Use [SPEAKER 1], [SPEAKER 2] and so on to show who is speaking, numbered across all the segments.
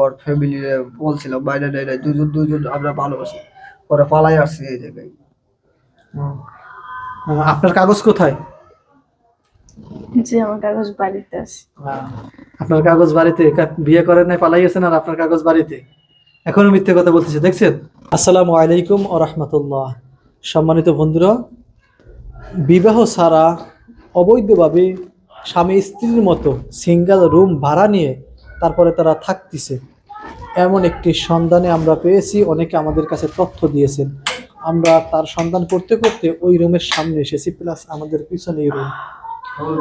[SPEAKER 1] ওর family বলছিলাম বাইরে টাইরে দুজন দুজন আমরা ভালোবাসি। পরে পালাই আসছি এই জায়গায়।
[SPEAKER 2] আপনার কাগজ কোথায়?
[SPEAKER 3] জি আমার কাগজ বাড়িতে আছে।
[SPEAKER 2] আপনার কাগজ বাড়িতে বিয়ে করেন নাই পালাইয়েছেন আর আপনার কাগজ বাড়িতে। এখনও মিথ্যে কথা বলতেছে দেখছেন? আসসালামু আলাইকুম ও রহমতুল্লাহ। সম্মানিত বন্ধুরা বিবাহ ছাড়া অবৈধভাবে স্বামী স্ত্রীর মতো সিঙ্গেল রুম ভাড়া নিয়ে তারপরে তারা থাকতেছে। এমন একটি সন্ধানে আমরা পেয়েছি অনেকে আমাদের কাছে তথ্য দিয়েছেন। আমরা তার সন্ধান করতে করতে ওই রুমের সামনে এসেছি প্লাস আমাদের পিছনে রুম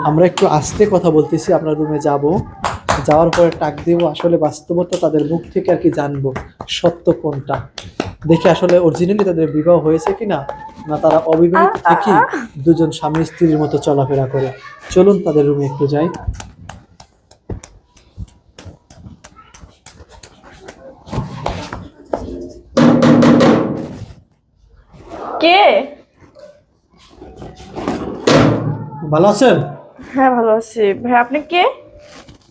[SPEAKER 2] আমরা একটু আস্তে কথা বলতেছি আমরা রুমে যাব। যাওয়ার পরে টাক দেব আসলে বাস্তবতা তাদের মুখ থেকে আর কি জানব সত্য কোনটা? দেখে আসলে অরিজিনালি তাদের বিবাহ হয়েছে কিনা না তারা অবিবাহিত থেকে দুজন স্বামী স্ত্রীর মতো চলাফেরা করে। চলুন তাদের রুমে একটু যাই।
[SPEAKER 3] কে?
[SPEAKER 2] ভালো আছেন?
[SPEAKER 3] হ্যাঁ ভালো আছি। ভাই আপনি কে?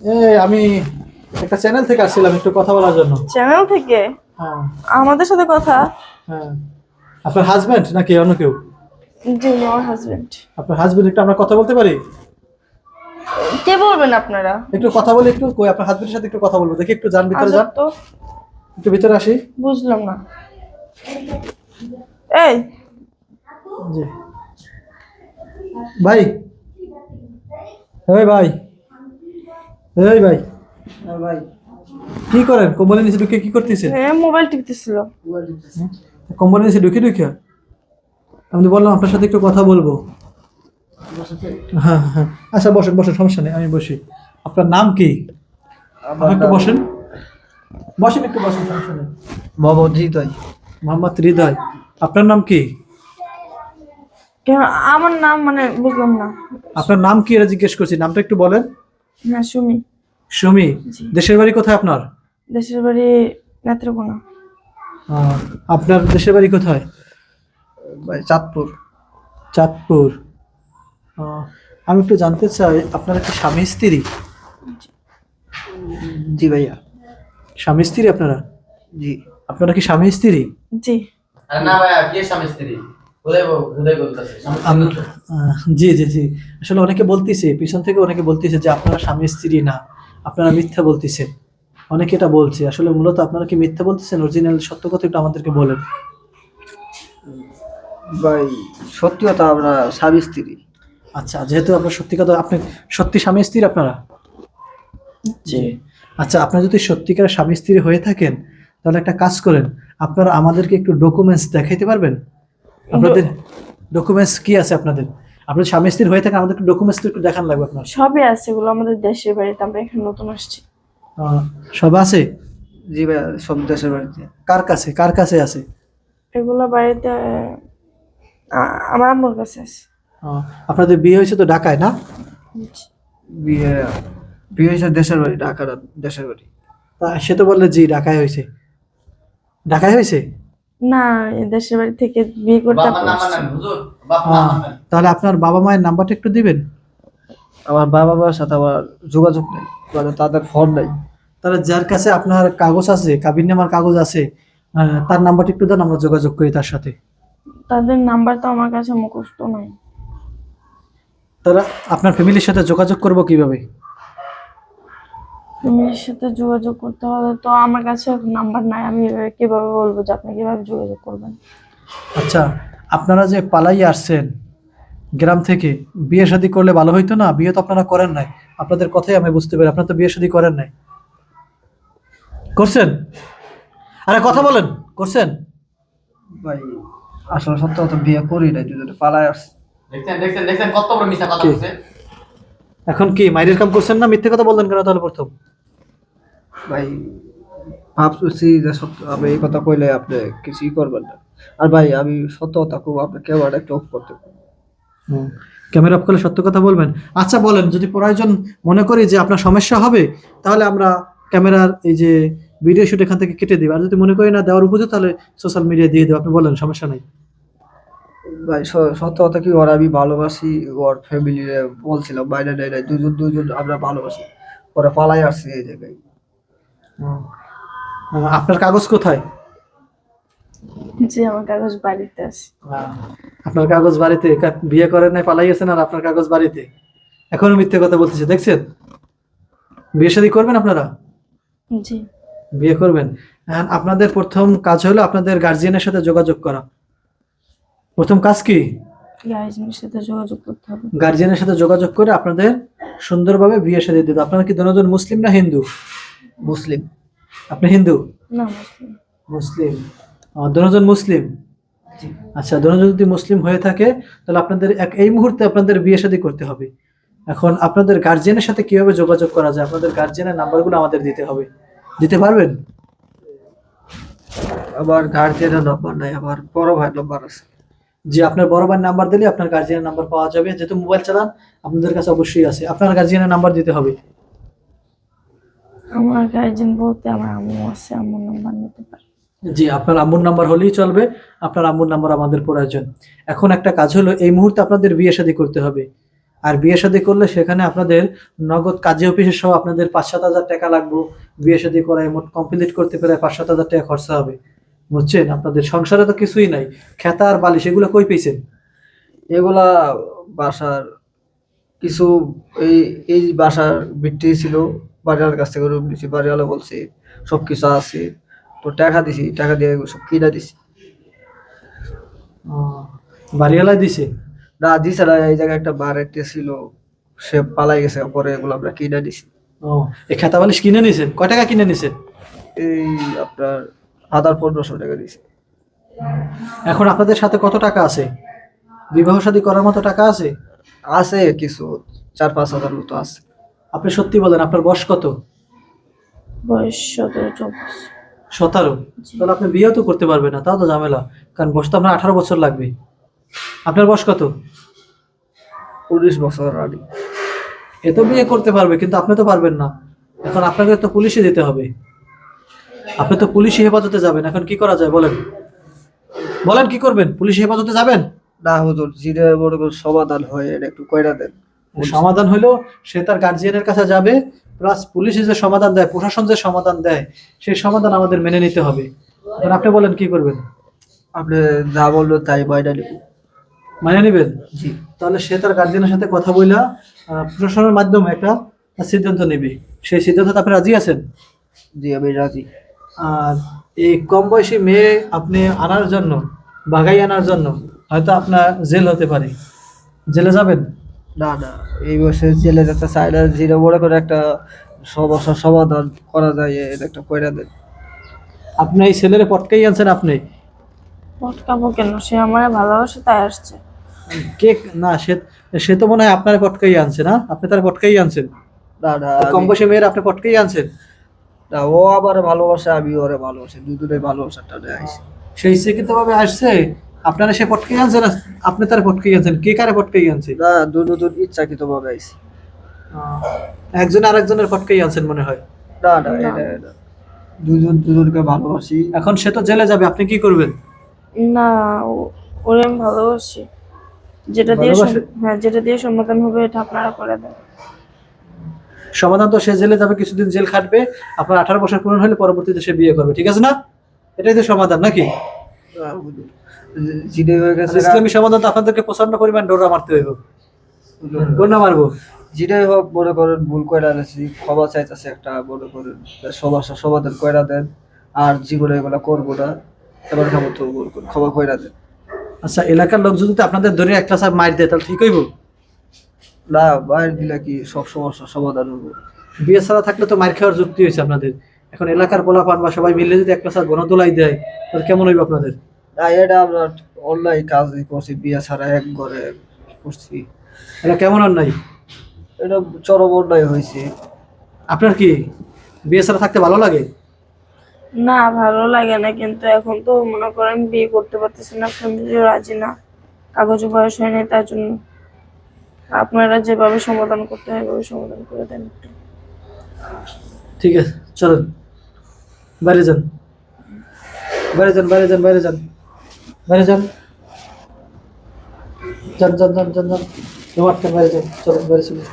[SPEAKER 2] এ আমি একটা চ্যানেল থেকে আসছিলাম একটু কথা বলার জন্য।
[SPEAKER 3] চ্যানেল থেকে?
[SPEAKER 2] হ্যাঁ।
[SPEAKER 3] আমাদের সাথে কথা?
[SPEAKER 2] হ্যাঁ। আপনার হাজব্যান্ড নাকি অন্য কেউ?
[SPEAKER 3] জি আমার হাজবেন্ড
[SPEAKER 2] আপনার হাজব্যান্ড একটু আমরা কথা বলতে পারি?
[SPEAKER 3] কে বলবেন আপনারা?
[SPEAKER 2] একটু কথা বলে একটু কই আপনার হাজবেন্ডের সাথে একটু কথা বলব। দেখি একটু যান ভিতরে যান।
[SPEAKER 3] তো।
[SPEAKER 2] একটু ভিতরে আসি।
[SPEAKER 3] বুঝলাম না। এই
[SPEAKER 2] জি। ভাই। এই ভাই। এই ভাই।
[SPEAKER 1] আর ভাই।
[SPEAKER 2] কি করেন? কম্বলের নিচে ঢুকে কি করতেছেন?
[SPEAKER 3] হ্যাঁ মোবাইল টিপতেছিল।
[SPEAKER 2] কম্বলের নিচে ঢুকে ঢুকে? আমি বললাম আপনার সাথে একটু কথা বলব। হ্যাঁ হ্যাঁ। আচ্ছা বসেন বসেন সমস্যা নেই আমি বসি। আপনার নাম কি? আপনি একটু বসেন। বসেন একটু বসেন সমস্যা নেই।
[SPEAKER 1] মোহাম্মদ হৃদয়।
[SPEAKER 2] মোহাম্মদ হৃদয়। আপনার নাম কি?
[SPEAKER 3] আমার নাম মানে বুঝলাম না।
[SPEAKER 2] আপনার নাম কি এটা জিজ্ঞেস করছি? নামটা একটু বলেন।
[SPEAKER 3] হ্যাঁ সুমি।
[SPEAKER 2] সুমি
[SPEAKER 3] জি।
[SPEAKER 2] দেশের বাড়ি কোথায় আপনার?
[SPEAKER 3] দেশের বাড়ি নেত্রকোনা।
[SPEAKER 2] আহ, আপনার দেশের বাড়ি কোথায়?
[SPEAKER 1] ভাই চাঁদপুর।
[SPEAKER 2] চাঁদপুর। আহ, আমি একটু জানতে চাই আপনারা কি স্বামী স্ত্রী?
[SPEAKER 1] জি। ভাইয়া।
[SPEAKER 2] স্বামী স্ত্রী আপনারা?
[SPEAKER 1] জি।
[SPEAKER 2] আপনারা কি স্বামী স্ত্রী?
[SPEAKER 3] জি।
[SPEAKER 4] না ভাইয়া কে স্বামী স্ত্রী?
[SPEAKER 2] জি জি জি। আসলে অনেকে বলতেছে পিছন থেকে অনেকে বলতেছে যে আপনারা স্বামী স্ত্রী না আপনারা মিথ্যা বলতেছেন। অনেকে এটা বলছে। আসলে মূলত আপনারা কি মিথ্যা বলতেছেন? অরিজিনাল সত্য কথা একটু আমাদেরকে বলেন।
[SPEAKER 1] ভাই সত্যি কথা আমরা স্বামী স্ত্রী।
[SPEAKER 2] আচ্ছা যেহেতু আপনার সত্যি কথা আপনি সত্যি স্বামী স্ত্রী আপনারা?
[SPEAKER 3] জি।
[SPEAKER 2] আচ্ছা আপনারা যদি সত্যিকারের স্বামী স্ত্রী হয়ে থাকেন তাহলে একটা কাজ করেন। আপনারা আমাদেরকে একটু ডকুমেন্টস দেখাইতে পারবেন? আপনাদের ডকুমেন্টস কি আছে আপনাদের? আপনার স্বামী স্ত্রী হয়ে থাকে আমাদের ডকুমেন্টস একটু দেখান লাগবে আপনার।
[SPEAKER 3] সবই আছে এগুলো আমাদের দেশের বাড়িতে আমরা এখানে নতুন আসছি।
[SPEAKER 2] সব আছে?
[SPEAKER 1] জি ভাইয়া সব দেশের বাড়িতে।
[SPEAKER 2] কার কাছে? কার কাছে আছে?
[SPEAKER 3] এগুলো বাড়িতে আমার আম্মুর কাছে আছে।
[SPEAKER 2] আপনাদের বিয়ে হয়েছে তো ঢাকায় না?
[SPEAKER 1] বিয়ে বিয়ে হয়েছে দেশের বাড়ি ঢাকার দেশের বাড়ি।
[SPEAKER 2] সে তো বললে জি ঢাকায় হয়েছে। ঢাকায় হয়েছে?
[SPEAKER 3] না দেশের বাড়ি থেকে বিয়ে করতে
[SPEAKER 2] তাহলে আপনার বাবা মায়ের নাম্বারটা একটু দিবেন।
[SPEAKER 1] আমার বাবা মার সাথে আমার যোগাযোগ নেই মানে তাদের ফোন নাই।
[SPEAKER 2] তাহলে যার কাছে আপনার কাগজ আছে কাবিন নামার কাগজ আছে তার নাম্বারটা একটু দেন আমরা যোগাযোগ করি তার সাথে।
[SPEAKER 3] তাদের নাম্বার তো আমার কাছে মুখস্থ নাই।
[SPEAKER 2] তাহলে আপনার ফ্যামিলির সাথে যোগাযোগ করব কীভাবে?
[SPEAKER 3] ফ্যামিলির সাথে যোগাযোগ করতে হলে তো আমার কাছে নাম্বার নাই আমি এভাবে কীভাবে বলব যে আপনি কীভাবে যোগাযোগ করবেন?
[SPEAKER 2] আচ্ছা আপনারা যে পালাই আসছেন গ্রাম থেকে বিয়ে শাদী করলে ভালো হইতো না? বিয়ে তো আপনারা করেন নাই। আপনাদের কথাই আমি বুঝতে পারি আপনারা তো বিয়ে শাদী করেন নাই। করছেন? আরে কথা বলেন করছেন?
[SPEAKER 1] ভাই আসলে সত্য কথা বিয়ে করি নাই দুজনে পালাই আসছে।
[SPEAKER 4] দেখছেন দেখছেন দেখছেন কত বড় মিথ্যা কথা? বলছে।
[SPEAKER 2] এখন কি মাইরের কাম করছেন না? মিথ্যে কথা বললেন কেন তাহলে প্রথম?
[SPEAKER 1] ভাই ভাবছি যে সত্য আমি এই কথা কইলে আপনি কিছুই করবেন না। আর ভাই আমি সত্য কথা খুব আপনি কেউ একটা অফ করতে।
[SPEAKER 2] ক্যামেরা অফ করলে সত্য কথা বলবেন? আচ্ছা বলেন যদি প্রয়োজন মনে করি যে আপনার সমস্যা হবে তাহলে আমরা ক্যামেরার এই যে ভিডিও শুট এখান থেকে কেটে দিব আর যদি মনে করি না দেওয়ার উপযুক্ত তাহলে সোশ্যাল মিডিয়া দিয়ে দেবো আপনি বলেন সমস্যা নেই।
[SPEAKER 1] ভাই স- সত্য কথা কি ওর আমি ভালোবাসি ওর ফ্যামিলি বলছিলাম বাইরে টাইরে দুজন দুজন আমরা ভালোবাসি। পরে পালাই আসছি এই জায়গায়।
[SPEAKER 2] আপনার কাগজ কোথায়?
[SPEAKER 3] জি আমার কাগজ বাড়িতে আছে।
[SPEAKER 2] আপনার কাগজ বাড়িতে বিয়ে করেন নাই পালাই গেছেন আর আপনার কাগজ বাড়িতে। এখনও মিথ্যে কথা বলতেছে দেখছেন? বিয়ে শাদী করবেন আপনারা?
[SPEAKER 3] জি।
[SPEAKER 2] বিয়ে করবেন। আপনাদের প্রথম কাজ হলো আপনাদের গার্জিয়ানের সাথে যোগাযোগ করা। প্রথম কাজ কি?
[SPEAKER 3] গার্জেনের সাথে যোগাযোগ করতে হবে।
[SPEAKER 2] গার্জিয়ানের সাথে যোগাযোগ করে আপনাদের সুন্দরভাবে বিয়ে শাদী দিতে আপনারা কি দুজন মুসলিম না হিন্দু?
[SPEAKER 1] মুসলিম।
[SPEAKER 2] আপনি হিন্দু?
[SPEAKER 3] না মুসলিম।
[SPEAKER 2] মুসলিম। দুজন মুসলিম? আচ্ছা দুজন যদি মুসলিম হয়ে থাকে তাহলে আপনাদের এক এই মুহূর্তে আপনাদের বিয়ে শাদী করতে হবে। এখন আপনাদের গার্জিয়ানের সাথে কীভাবে যোগাযোগ করা যায়? আপনাদের গার্জিয়ানের নাম্বারগুলো আমাদের দিতে হবে। দিতে পারবেন?
[SPEAKER 1] আমার গার্জিয়ানের নাম্বার নাই আমার বড় ভাই নাম্বার আছে।
[SPEAKER 2] যে আপনার বড় ভাইয়ের নাম্বার দিলে আপনার গার্জিয়ানের নাম্বার পাওয়া যাবে। যেহেতু মোবাইল চালান আপনাদের কাছে অবশ্যই আছে। আপনার গার্জিয়ানের নাম্বার দিতে হবে।
[SPEAKER 3] আমার গার্জেন বলতে আমার আম্মু আছে আম্মুর নাম্বার নিতে পারে।
[SPEAKER 2] জি আপনার আম্মুর নাম্বার হলেই চলবে। আপনার আম্মুর নাম্বার আমাদের প্রয়োজন। এখন একটা কাজ হলো এই মুহূর্তে আপনাদের বিয়ে শাদী করতে হবে। আর বিয়ে শাদী করলে সেখানে আপনাদের নগদ কাজী অফিসের সহ আপনাদের পাঁচ সাত হাজার টাকা লাগবে। বিয়ে শাদী করায় মোট কমপ্লিট করতে প্রায় পাঁচ সাত হাজার টাকা খরচা হবে। বুঝছেন? আপনাদের সংসারে তো কিছুই নাই। খেতা আর বালিশ এগুলো কই পেয়েছেন?
[SPEAKER 1] এগুলা বাসার কিছু এই এই বাসার ভিত্তি ছিল বাড়িওয়ালার কাছ থেকে রুম দিছি বাড়িওয়ালা বলছে সব কিছু আছে তো টাকা দিছি টাকা দিয়ে সব কিনা দিছি।
[SPEAKER 2] বাড়িওয়ালায় দিছে?
[SPEAKER 1] না দিছে না এই জায়গায় একটা বার একটা ছিল সে পালাই গেছে পরে এগুলো আমরা কিনা দিছি।
[SPEAKER 2] ও এই খেতা বালিশ কিনে নিছেন? কয় টাকা কিনে নিছেন?
[SPEAKER 1] এই আপনার হাজার পনেরোশো টাকা দিছি
[SPEAKER 2] এখন আপনাদের সাথে কত টাকা আছে? বিবাহ শাদী করার মতো টাকা আছে?
[SPEAKER 1] আছে কিছু চার পাঁচ হাজার মতো আছে।
[SPEAKER 2] আপনি সত্যি বলেন আপনার বয়স কত?
[SPEAKER 3] বয়স সতেরো চব্বিশ।
[SPEAKER 2] সতেরো? তাহলে আপনি বিয়েও তো করতে পারবেন না তাও তো ঝামেলা। কারণ বয়স তো আপনার আঠারো বছর লাগবে। আপনার বয়স কত?
[SPEAKER 1] উনিশ বছর রানি
[SPEAKER 2] এ তো বিয়ে করতে পারবে কিন্তু আপনি তো পারবেন না। এখন আপনাকে তো পুলিশে দিতে হবে। আপনি তো পুলিশি হেফাজতে যাবেন এখন কি করা যায় বলেন? বলেন কি করবেন? পুলিশি হেফাজতে যাবেন?
[SPEAKER 1] না হুজুর জিরে করুন সমাধান হয় এটা একটু কইরা দেন।
[SPEAKER 2] সমাধান হলো সে তার গার্জিয়ানের কাছে যাবে প্লাস পুলিশে যে সমাধান দেয় প্রশাসন যে সমাধান দেয় সেই সমাধান আমাদের মেনে নিতে হবে। এখন আপনি বলেন কি করবেন?
[SPEAKER 1] আপনি যা বলল তাই মাইনা নিব।
[SPEAKER 2] মানে নেবেন?
[SPEAKER 1] জি।
[SPEAKER 2] তাহলে সে তার গার্জিয়ানের সাথে কথা বইলা প্রশাসনের মাধ্যমে একটা সিদ্ধান্ত নেবে। সেই সিদ্ধান্তে আপনি রাজি আছেন?
[SPEAKER 1] জি আমি রাজি।
[SPEAKER 2] আর এই কম বয়সী মেয়ে আপনি আনার জন্য বাগাই আনার জন্য হয়তো আপনার জেল হতে পারে। জেলে যাবেন?
[SPEAKER 1] না না এই বয়সে জেলে যেতে চাই না জিরে মনে করে একটা সমস্যার সমাধান করা যায় এটা একটা কইরা দেন।
[SPEAKER 2] আপনি এই ছেলের পটকাই আনছেন আপনি?
[SPEAKER 3] পটকাবো কেন? সে আমার ভালোবাসে তাই আসছে।
[SPEAKER 2] কে না সে সে তো মনে হয় আপনার পটকাই আনছে না? আপনি তার পটকাই আনছেন?
[SPEAKER 1] না না
[SPEAKER 2] কম বয়সী মেয়ের আপনি পটকাই আনছেন?
[SPEAKER 1] না ও আমার ভালোবাসে আমি ওরে ভালোবাসি দুজনে ভালোবাসাটা আইসি
[SPEAKER 2] সেই ইচ্ছাকৃত ভাবে আসছে আপনারা সে পটকাই আনছেন আপনি তার পটকাই আনছেন কে কারে পটকাই আনছে?
[SPEAKER 1] না দুজন ইচ্ছাকৃত ভাবে আইসি
[SPEAKER 2] একজন আরেকজনের পটকাই আনছেন মনে হয়?
[SPEAKER 1] না না এটা দুজন দুজনকে ভালোবাসি।
[SPEAKER 2] এখন সে তো জেলে যাবে আপনি কি করবেন?
[SPEAKER 3] না ও- ওরে আমি ভালোবাসি। যেটা দিয়ে হ্যাঁ যেটা দিয়ে সমাধান হবে এটা আপনারা করে দেন।
[SPEAKER 2] সমাধান তো সে জেলে যাবে কিছুদিন জেল খাটবে। আপনার আঠারো বছর পূরণ হলে পরবর্তীতে সে বিয়ে করবে ঠিক আছে না? এটাই তো সমাধান নাকি?
[SPEAKER 1] হয়ে গেছে
[SPEAKER 2] ইসলামী সমাধান তো আপনাদেরকে প্রচণ্ড পরিমাণ ডোরা মারতে হইব। গন্ডা মারবো।
[SPEAKER 1] যেটাই হোক মনে করেন ভুল কইরা দিয়েছি ক্ষমা চাইতেছে একটা মনে করেন। সমস্যার সমাধান কইরা দেন। আর জীবনে এগুলো করব না। এবার খাব তো ক্ষমা কইরা দেন।
[SPEAKER 2] আচ্ছা এলাকার লোক যদি আপনাদের ধরে একটা মার দেয় তাহলে ঠিক হইব?
[SPEAKER 1] না বাইরে দিলে কি সব সমস্যার সমাধান হব?
[SPEAKER 2] বিয়ে ছাড়া থাকলে তো মার খাওয়ার যুক্তি হয়েছে আপনাদের। এখন এলাকার পোলাপান বা সবাই মিলে যদি একটা সাহেব গণদোলাই দেয় তাহলে কেমন হইব আপনাদের?
[SPEAKER 1] না এটা আমরা অনলাইন কাজই করছি বিয়ে ছাড়া এক ঘরে করছি।
[SPEAKER 2] এটা কেমন আর নাই
[SPEAKER 1] এটা চরম অন্যায় হয়েছে।
[SPEAKER 2] আপনার কি বিয়ে ছাড়া থাকতে ভালো লাগে?
[SPEAKER 3] না ভালো লাগে না কিন্তু এখন তো মনে করেন বিয়ে করতে পারতেছি না ফ্যামিলিও রাজি না কাগজ বয়স হয়নি তার জন্য। আপনারা যেভাবে সমাধান করতে হয় ওইভাবে সমাধান করে দেন
[SPEAKER 2] ঠিক আছে, চলেন। বাইরে যান। বাইরে যান বাইরে যান বাইরে যান। বাইরে যান। যান যান যান যান যান। যান বাইরে যান। চলেন, বাইরে চলুন